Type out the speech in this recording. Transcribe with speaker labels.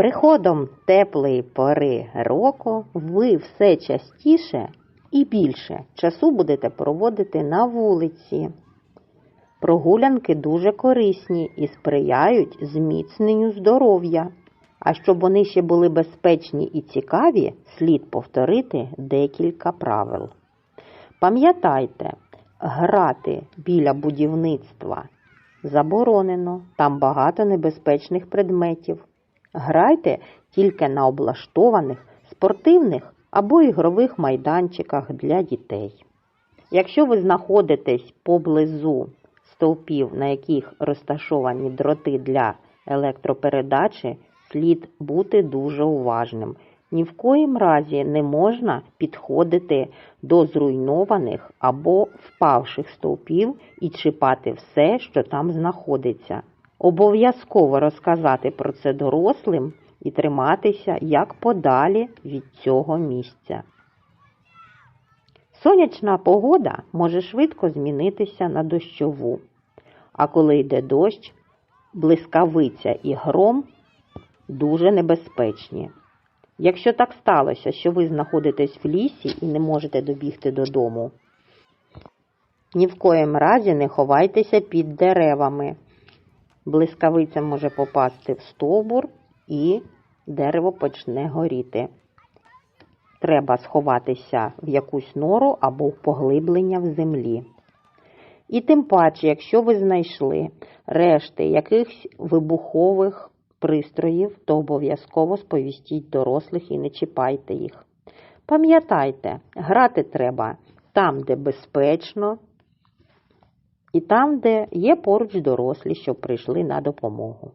Speaker 1: приходом теплої пори року ви все частіше і більше часу будете проводити на вулиці. Прогулянки дуже корисні і сприяють зміцненню здоров'я. А щоб вони ще були безпечні і цікаві, слід повторити декілька правил. Пам'ятайте, грати біля будівництва заборонено, там багато небезпечних предметів. Грайте тільки на облаштованих спортивних або ігрових майданчиках для дітей. Якщо ви знаходитесь поблизу стовпів, на яких розташовані дроти для електропередачі, слід бути дуже уважним. Ні в коїм разі не можна підходити до зруйнованих або впавших стовпів і чіпати все, що там знаходиться. Обов'язково розказати про це дорослим і триматися як подалі від цього місця. Сонячна погода може швидко змінитися на дощову, а коли йде дощ, блискавиця і гром дуже небезпечні. Якщо так сталося, що ви знаходитесь в лісі і не можете добігти додому, ні в коїм разі не ховайтеся під деревами. Блискавиця може попасти в стовбур і дерево почне горіти. Треба сховатися в якусь нору або в поглиблення в землі. І тим паче, якщо ви знайшли решти якихось вибухових пристроїв, то обов'язково сповістіть дорослих і не чіпайте їх. Пам'ятайте, грати треба там, де безпечно, і там, де є поруч дорослі, що прийшли на допомогу.